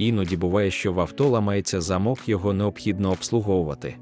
Іноді буває, що в авто ламається замок, його необхідно обслуговувати.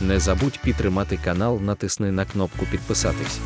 Не забудь підтримати канал, натисни на кнопку підписатись.